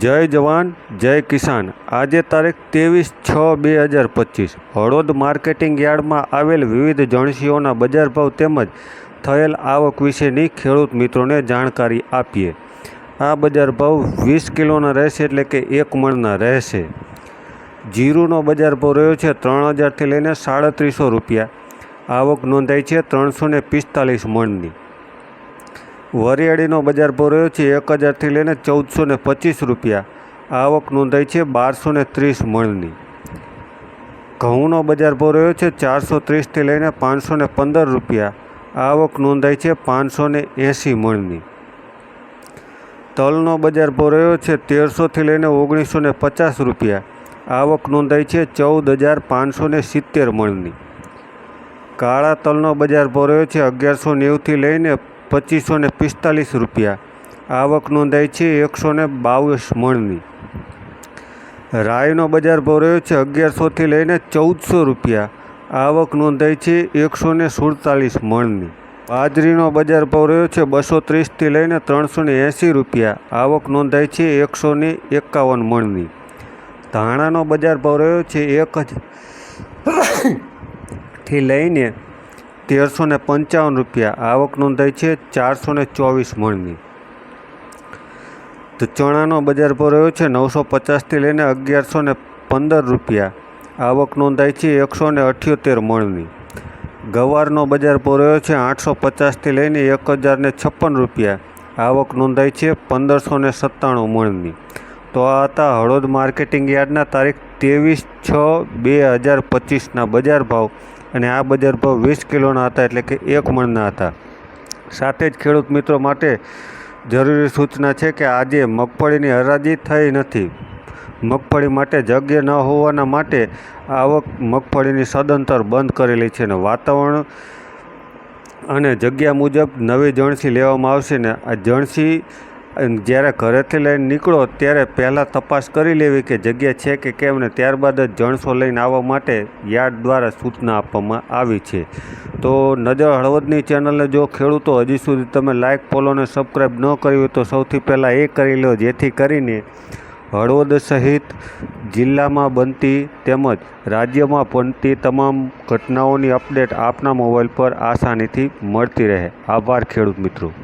જય જવાન, જય કિસાન. આજે તારીખ ત્રેવીસ છ બે હજાર પચીસ. હળોદ માર્કેટિંગ યાર્ડમાં આવેલ વિવિધ જણસીઓના બજાર ભાવ તેમજ થયેલ આવક વિશેની ખેડૂત મિત્રોને જાણકારી આપીએ. આ બજાર ભાવ વીસ કિલોના રહેશે એટલે કે એક મણના રહેશે. જીરુનો બજાર ભાવ રહ્યો છે ત્રણ હજારથી લઈને સાડત્રીસો રૂપિયા. આવક નોંધાઈ છે ત્રણસો ને પિસ્તાલીસ મણની. વરિયાળીનો બજાર ભાવ રહ્યો છે એક હજારથી લઈને ચૌદસો ને પચીસ રૂપિયા. આવક નોંધાઈ છે બારસો ને ત્રીસ મણની. ઘઉંનો બજાર ભાવ છે ચારસો ત્રીસથી લઈને પાંચસો ને પંદર રૂપિયા. આવક નોંધાઈ છે પાંચસો ને એંસી મણની. તલનો બજાર ભાવ છે તેરસોથી લઈને ઓગણીસો ને પચાસ રૂપિયા. આવક નોંધાઈ છે ચૌદ હજાર પાંચસો ને સિત્તેર મણની. કાળા તલનો બજાર ભાવ છે અગિયારસો નેવુંથી લઈને પચીસો ને પિસ્તાલીસ રૂપિયા. આવક નોંધાઈ છે એકસો ને બાવીસ મણની. રાયનો બજાર ભાવ રહ્યો છે અગિયારસોથી લઈને ચૌદસો રૂપિયા. આવક નોંધાઈ છે એકસો ને સુડતાલીસ મણની. બાજરીનો બજાર ભાવ રહ્યો છે બસો ત્રીસથી લઈને ત્રણસો ને એંસી રૂપિયા. આવક નોંધાઈ છે એકસો ને એકાવન મણની. ધાણાનો બજાર ભાવ રહ્યો છે એક જ થી લઈને તેરસો ને પંચાવન રૂપિયા. આવક નોંધાઈ છે ચારસો ને ચોવીસ મણની. તો ચણાનો બજાર ભાવ રહ્યો છે નવસો પચાસથી લઈને અગિયારસો ને પંદર રૂપિયા. આવક નોંધાઈ છે એકસો ને અઠ્યોતેર મણની. ગવારનો બજાર ભાવ રહ્યો છે આઠસો પચાસથી લઈને એક હજાર છપ્પન રૂપિયા. આવક નોંધાઈ છે પંદરસો ને સત્તાણું મણની. તો આ હતા હળોદ માર્કેટિંગ યાર્ડના તારીખ ત્રેવીસ છ બે હજાર પચીસના બજાર ભાવ. અને આ બજાર ભાવ વીસ કિલોના હતા એટલે કે એક મણના હતા. સાથે જ ખેડૂત મિત્રો માટે જરૂરી સૂચના છે કે આજે મગફળીની હરાજી થઈ નથી. મગફળી માટે જગ્યા ન હોવાના માટે આવક મગફળીની સદંતર બંધ કરેલી છે અને વાતાવરણ અને જગ્યા મુજબ નવી જણસી લેવામાં આવશે ને આ જણસી જ્યારે ઘરેથી લઈને નીકળો, ત્યારે પહેલાં તપાસ કરી લેવી કે જગ્યા છે કે કેમ ને ત્યારબાદ જ જણસો લઈને આવવા માટે યાર્ડ દ્વારા સૂચના આપવામાં આવી છે. તો નજર હળવદની ચેનલને જો ખેડૂતો હજી સુધી તમે લાઇક ફોલો અને સબસ્ક્રાઈબ ન કરી હોય તો સૌથી પહેલાં એ કરી લો, જેથી કરીને હળવદ સહિત જિલ્લામાં બનતી તેમજ રાજ્યમાં બનતી તમામ ઘટનાઓની અપડેટ આપના મોબાઈલ પર આસાનીથી મળતી રહે. આભાર ખેડૂત મિત્રો.